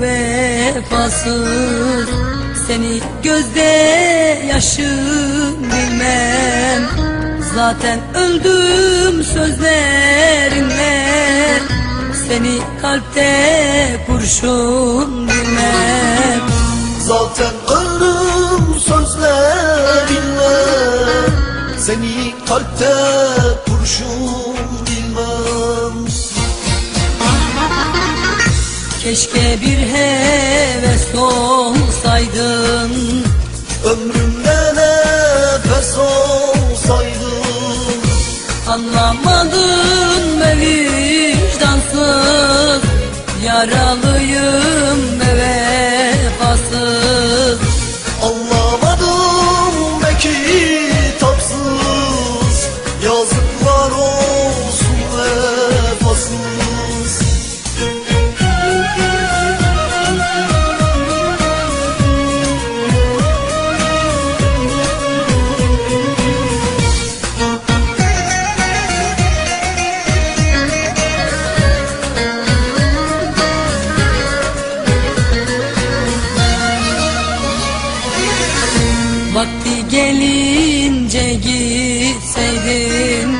vefasız. Seni gözde yaşım bilmem. Zaten öldüm sözlerinle Seni kalpte kurşun bilmem. Zaten öldüm sözlerinle Seni kalpte kurşun bilmem Keşke bir heves olsaydın. Ömrümde nefes olsaydın. Anlamadın be vicdansız. Yaralıyım gelince gitseydin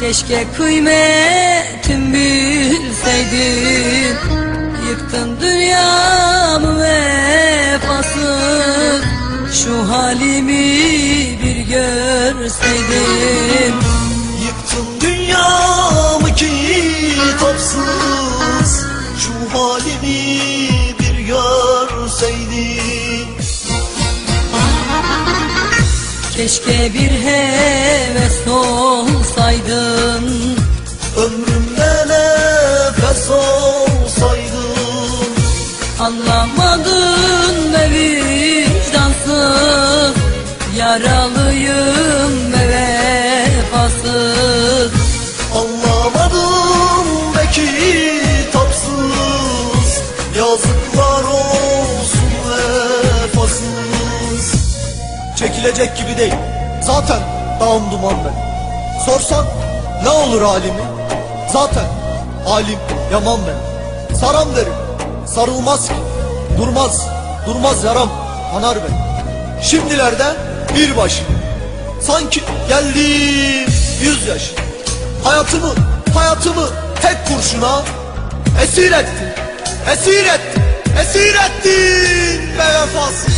Keşke kıymetim bilseydin Yıktın dünyamı vefasız Şu halimi bir görseydin Yıktın dünyamı kitapsız Şu halimi Keşke bir heves olsaydın. Ömrümde nefes olsaydın? Anlamadın be vicdansız Yaralıyım be vefasız. Anlamadım be kitapsız Yazıklar Çekilecek gibi değil. Zaten dağım duman ben Sorsan ne olur halimi Zaten halim yaman ben. Saram derim. Sarılmaz ki. Durmaz. Durmaz yaram. Anar ben. Şimdilerde bir başım Sanki geldim yüz yaş Hayatımı, hayatımı tek kurşuna Esir ettin, esir ettin, esir ettin. Be vefasız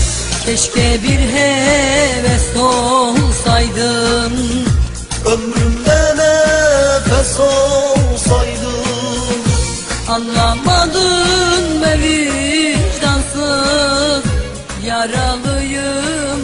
Keşke bir heves olsaydın. Ömrümde nefes olsaydın. Anlamadın be vicdansız. Yaralıyım